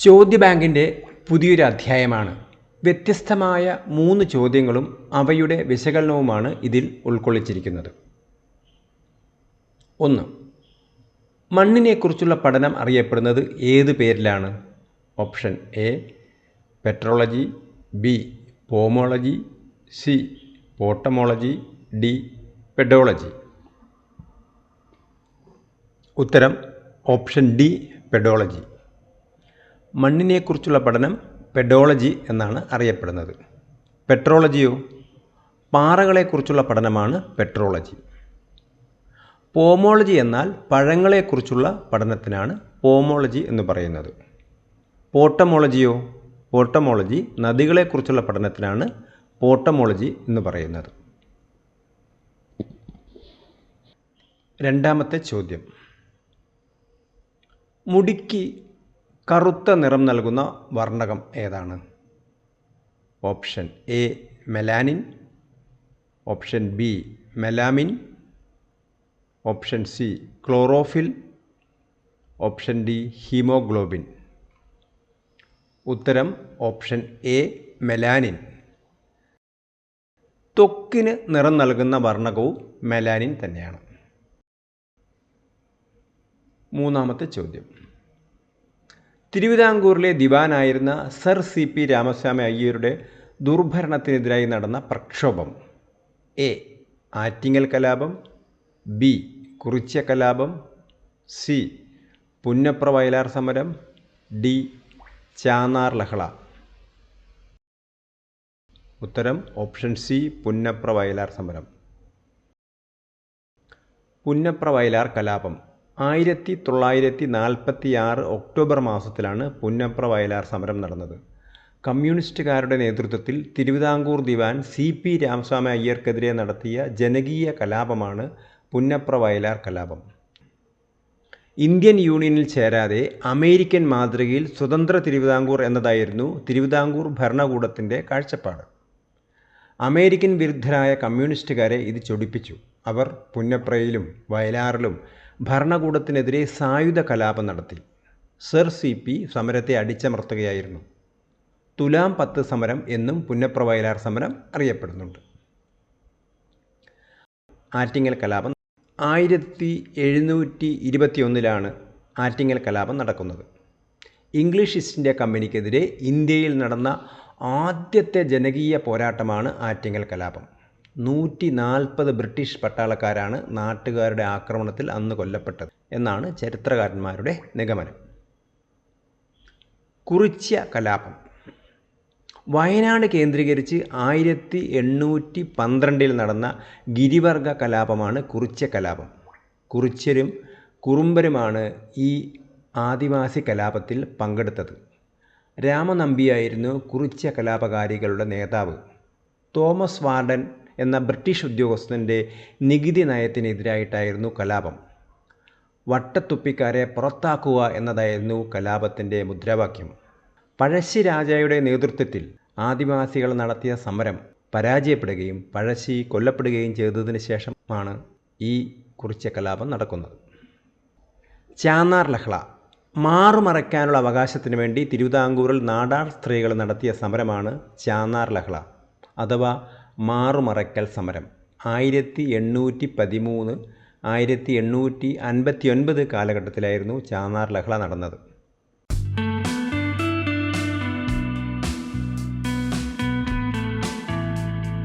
ചോദ്യ ബാങ്കിന്റെ പുതിയൊരു അധ്യായമാണ്. വ്യത്യസ്തമായ മൂന്ന് ചോദ്യങ്ങളും അവയുടെ വിശകലനവുമാണ് ഇതിൽ ഉൾക്കൊള്ളിച്ചിരിക്കുന്നത്. ഒന്ന് മണ്ണിനെക്കുറിച്ചുള്ള പഠനം അറിയപ്പെടുന്നത് ഏത് പേരിലാണ്? Option A petrology B pomology C potamology D pedology. ഉത്തരം ഓപ്ഷൻ ഡി പെഡോളജി. മണ്ണിനെക്കുറിച്ചുള്ള പഠനം പെഡോളജി എന്നാണ് അറിയപ്പെടുന്നത്. പെട്രോളജിയോ? പാറകളെക്കുറിച്ചുള്ള പഠനമാണ് പെട്രോളജി. പോമോളജി എന്നാൽ പഴങ്ങളെക്കുറിച്ചുള്ള പഠനത്തിനാണ് പോമോളജി എന്ന് പറയുന്നത്. പോട്ടമോളജിയോ? പോട്ടമോളജി നദികളെക്കുറിച്ചുള്ള പഠനത്തിനാണ് പോട്ടമോളജി എന്ന് പറയുന്നത്. രണ്ടാമത്തെ ചോദ്യം. മുടിക്ക് കറുത്ത നിറം നൽകുന്ന വർണകം ഏതാണ്? Option A melanin. Option B melamine. Option C chlorophyll. Option D haemoglobin. ഉത്തരം ഓപ്ഷൻ എ മെലാനിൻ. ത്വക്കിന് നിറം നൽകുന്ന വർണകവും മെലാനിൻ തന്നെയാണ്. മൂന്നാമത്തെ ചോദ്യം. തിരുവിതാംകൂറിലെ ദിവാനായിരുന്ന സർ സി പി രാമസ്വാമി അയ്യരുടെ ദുർഭരണത്തിനെതിരായി നടന്ന പ്രക്ഷോഭം. എ. ആറ്റിങ്ങൽ കലാപം. ബി. കുറിച്യ കലാപം. സി. പുന്നപ്ര വയലാർ സമരം. ഡി. ചാന്നാർ ലഹള. ഉത്തരം ഓപ്ഷൻ സി പുന്നപ്ര വയലാർ സമരം. പുന്നപ്ര വയലാർ കലാപം. ആയിരത്തി തൊള്ളായിരത്തി നാൽപ്പത്തി ആറ് ഒക്ടോബർ മാസത്തിലാണ് പുന്നപ്ര വയലാർ സമരം നടന്നത്. കമ്മ്യൂണിസ്റ്റുകാരുടെ നേതൃത്വത്തിൽ തിരുവിതാംകൂർ ദിവാൻ സി പി രാമസ്വാമി അയ്യർക്കെതിരെ നടത്തിയ ജനകീയ കലാപമാണ് പുന്നപ്ര വയലാർ കലാപം. ഇന്ത്യൻ യൂണിയനിൽ ചേരാതെ അമേരിക്കൻ മാതൃകയിൽ സ്വതന്ത്ര തിരുവിതാംകൂർ എന്നതായിരുന്നു തിരുവിതാംകൂർ ഭരണകൂടത്തിന്റെ കാഴ്ചപ്പാട്. അമേരിക്കൻ വിരുദ്ധരായ കമ്മ്യൂണിസ്റ്റുകാരെ ഇത് ചൊടിപ്പിച്ചു. അവർ പുന്നപ്രയിലും വയലാറിലും ഭരണകൂടത്തിനെതിരെ സായുധ കലാപം നടത്തി. സർ സി പി സമരത്തെ അടിച്ചമർത്തുകയായിരുന്നു. തുലാം പത്ത് സമരം എന്നും പുന്നപ്ര വയലാർ സമരം അറിയപ്പെടുന്നുണ്ട്. ആറ്റിങ്ങൽ കലാപം ആയിരത്തി എഴുന്നൂറ്റി ഇരുപത്തിയൊന്നിലാണ് ആറ്റിങ്ങൽ കലാപം നടക്കുന്നത്. ഇംഗ്ലീഷ് ഈസ്റ്റ് ഇന്ത്യ കമ്പനിക്കെതിരെ ഇന്ത്യയിൽ നടന്ന ആദ്യത്തെ ജനകീയ പോരാട്ടമാണ് ആറ്റിങ്ങൽ കലാപം. നൂറ്റി നാൽപ്പത് ബ്രിട്ടീഷ് പട്ടാളക്കാരാണ് നാട്ടുകാരുടെ ആക്രമണത്തിൽ അന്ന് കൊല്ലപ്പെട്ടത് എന്നാണ് ചരിത്രകാരന്മാരുടെ നിഗമനം. കുറിച്യ കലാപം. വയനാട് കേന്ദ്രീകരിച്ച് ആയിരത്തി എണ്ണൂറ്റി പന്ത്രണ്ടിൽ നടന്ന ഗിരിവർഗ കലാപമാണ് കുറിച്യ കലാപം. കുറിച്യരും കുറുമ്പരുമാണ് ഈ ആദിവാസി കലാപത്തിൽ പങ്കെടുത്തത്. രാമനമ്പിയായിരുന്നു കുറിച്യ കലാപകാരികളുടെ നേതാവ്. തോമസ് വാർഡൻ എന്ന ബ്രിട്ടീഷ് ഉദ്യോഗസ്ഥന്റെ നികുതി നയത്തിനെതിരായിട്ടായിരുന്നു കലാപം. വട്ടത്തുപ്പിക്കാരെ പുറത്താക്കുക എന്നതായിരുന്നു കലാപത്തിന്റെ മുദ്രാവാക്യം. പഴശ്ശിരാജയുടെ നേതൃത്വത്തിൽ ആദിവാസികൾ നടത്തിയ സമരം പരാജയപ്പെടുകയും പഴശ്ശി കൊല്ലപ്പെടുകയും ചെയ്തതിന് ശേഷമാണ് ഈ കുറിച്ച കലാപം നടക്കുന്നത്. ചാന്നാർ ലഹള മാറുമറയ്ക്കാനുള്ള അവകാശത്തിന് വേണ്ടി തിരുവിതാംകൂറിൽ നാടാർ സ്ത്രീകൾ നടത്തിയ സമരമാണ് ചാന്നാർ ലഹള അഥവാ മാറുമറയ്ക്കൽ സമരം. ആയിരത്തി എണ്ണൂറ്റി പതിമൂന്ന് ആയിരത്തി എണ്ണൂറ്റി അൻപത്തി ഒൻപത് കാലഘട്ടത്തിലായിരുന്നു ചാന്നാർ ലഹള നടന്നത്.